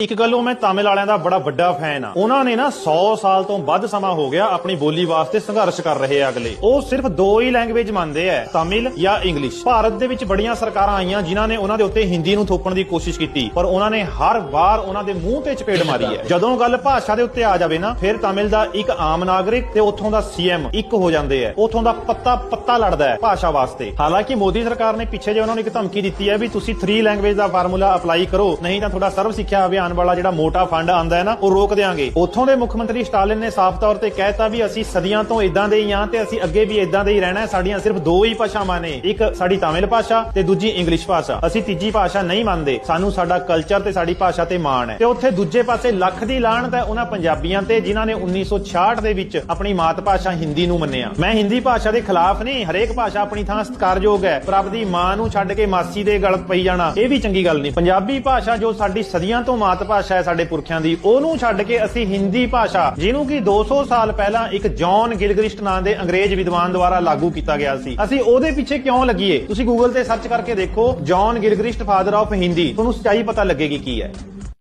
ਇੱਕ ਉਹ ਮੈਂ ਤਾਮਿਲ ਵਾਲਿਆਂ ਦਾ ਬੜਾ ਵੱਡਾ ਫੈਨ ਆ। ਉਹਨਾਂ ਨੇ ਨਾ 100 ਸਾਲ ਤੋਂ ਵੱਧ ਸਮਾਂ ਹੋ ਗਿਆ ਆਪਣੀ ਬੋਲੀ ਵਾਸਤੇ ਸੰਘਰਸ਼ ਕਰ ਰਹੇ ਆ ਅਗਲੇ। ਉਹ ਸਿਰਫ ਦੋ ਹੀ ਲੈਂਗੁਏਜ ਮੰਨਦੇ ਆ, ਤਾਮਿਲ ਜਾਂ ਇੰਗਲਿਸ਼ ਭਾਰਤ ਦੇ ਵਿੱਚ ਬੜੀਆਂ ਸਰਕਾਰਾਂ ਆਈਆਂ ਜਿਨ੍ਹਾਂ ਨੇ ਉਹਨਾਂ ਦੇ ਉੱਤੇ ਹਿੰਦੀ ਨੂੰ ਥੋਪਣ ਦੀ ਕੋਸ਼ਿਸ਼ ਕੀਤੀ, ਪਰ ਉਹਨਾਂ ਨੇ ਹਰ ਵਾਰ ਉਹਨਾਂ ਦੇ ਮੂੰਹ ਤੇ ਚਪੇੜ ਮਾਰੀ ਹੈ। ਜਦੋਂ ਗੱਲ ਭਾਸ਼ਾ ਦੇ ਉੱਤੇ ਆ ਜਾਵੇ ਨਾ, ਫਿਰ ਤਾਮਿਲ ਦਾ ਇੱਕ ਆਮ ਨਾਗਰਿਕ ਤੇ ਉੱਥੋਂ ਦਾ ਸੀਐਮ ਇੱਕ ਹੋ ਜਾਂਦੇ ਆ। ਉੱਥੋਂ ਦਾ ਪੱਤਾ ਪੱਤਾ ਲੜਦਾ ਹੈ ਭਾਸ਼ਾ ਵਾਸਤੇ। ਹਾਲਾਂਕਿ ਮੋਦੀ ਸਰਕਾਰ ਨੇ ਪਿੱਛੇ ਜੇ ਉਹਨਾਂ ਨੂੰ ਇੱਕ ਧਮਕੀ ਦਿੱਤੀ ਹੈ ਵੀ ਤੁਸੀਂ 3 ਲੈਂਗੁਏਜ ਦਾ ਫਾਰਮੂਲਾ ਅਪਲਾਈ ਕਰੋ, ਨਹੀਂ ਤਾਂ ਤੁਹਾਡਾ ਸਰਵ ਸਿੱਖਿਆ ਅਭਿਆਨ ਵਾਲਾ ਜਿਹੜਾ ਮੋਟਾ ਫੰਡ ਆਂਦਾ ਹੈ ਨਾ, ਉਹ ਰੋਕ ਦੇਾਂਗੇ ਉੱਥੋਂ ਦੇ ਮੁੱਖ ਮੰਤਰੀ ਸਟਾਲਿਨ ਨੇ ਸਾਫ਼ ਤੌਰ ਤੇ ਕਹਿਤਾ ਵੀ ਅਸੀਂ ਸਦੀਆਂ ਤੋਂ ਇਦਾਂ ਦੇ ਹੀ ਆਂ ਤੇ ਅਸੀਂ ਅੱਗੇ ਵੀ ਇਦਾਂ ਦੇ ਹੀ ਰਹਿਣਾ ਹੈ। ਸਾਡੀਆਂ ਸਿਰਫ ਦੋ ਹੀ ਭਾਸ਼ਾਵਾਂ ਨੇ। ਇੱਕ ਸਾਡੀ ਤਾਮਿਲ ਭਾਸ਼ਾ ਤੇ ਦੂਜੀ ਇੰਗਲਿਸ਼ ਭਾਸ਼ਾ। ਅਸੀਂ ਤੀਜੀ ਭਾਸ਼ਾ ਨਹੀਂ ਮੰਨਦੇ। ਸਾਨੂੰ ਸਾਡਾ ਕਲਚਰ ਤੇ ਸਾਡੀ ਭਾਸ਼ਾ ਤੇ ਮਾਣ ਹੈ। ਤੇ ਉੱਥੇ ਦੂਜੇ ਪਾਸੇ ਲੱਖ ਦੀ ਲਾਹਣਤ ਹੈ ਉਹਨਾਂ ਪੰਜਾਬੀਆਂ ਤੇ, ਜਿਨ੍ਹਾਂ ਨੇ 1966 ਦੇ ਵਿੱਚ ਆਪਣੀ ਮਾਤ ਭਾਸ਼ਾ ਹਿੰਦੀ ਨੂੰ ਮੰਨਿਆ। ਮੈਂ ਹਿੰਦੀ ਭਾਸ਼ਾ ਦੇ ਖਿਲਾਫ ਨਹੀਂ, ਹਰੇਕ ਭਾਸ਼ਾ ਆਪਣੀ ਥਾਂ ਸਤਿਕਾਰਯੋਗ ਹੈ। ਪਰ ਆਪਦੀ ਮਾਂ ਨੂੰ ਛੱਡ ਕੇ ਮਾਸੀ ਦੇ ਗਲ ਪਈ ਜਾਣਾ, ਇਹ ਵੀ ਚੰਗੀ ਗੱਲ ਨਹੀਂ। ਪੰਜਾਬੀ ਭਾਸ਼ਾ ਜੋ ਸਾਡੀ ਸਦੀਆਂ ਤੋਂ ਮਾਤ ਮਾਤ ਭਾਸ਼ਾ ਹੈ ਸਾਡੇ ਪੁਰਖਿਆਂ ਦੀ, ਉਹਨੂੰ ਛੱਡ ਕੇ ਅਸੀਂ ਹਿੰਦੀ ਭਾਸ਼ਾ, ਜਿਹਨੂੰ ਕਿ 200 ਸਾਲ ਪਹਿਲਾਂ ਇੱਕ ਜੌਨ ਗਿਲਗ੍ਰਿਸਟ ਨਾਂ ਦੇ ਅੰਗਰੇਜ਼ ਵਿਦਵਾਨ ਦੁਆਰਾ ਲਾਗੂ ਕੀਤਾ ਗਿਆ ਸੀ। ਅਸੀਂ ਉਹਦੇ ਪਿੱਛੇ ਕਿਉਂ ਲੱਗੀਏ? ਤੁਸੀਂ ਗੂਗਲ ਤੇ ਸਰਚ ਕਰਕੇ ਦੇਖੋ, John Gilchrist father of Hindi ਤੁਹਾਨੂੰ ਸੱਚਾਈ ਪਤਾ ਲੱਗੇਗੀ ਕੀ ਹੈ।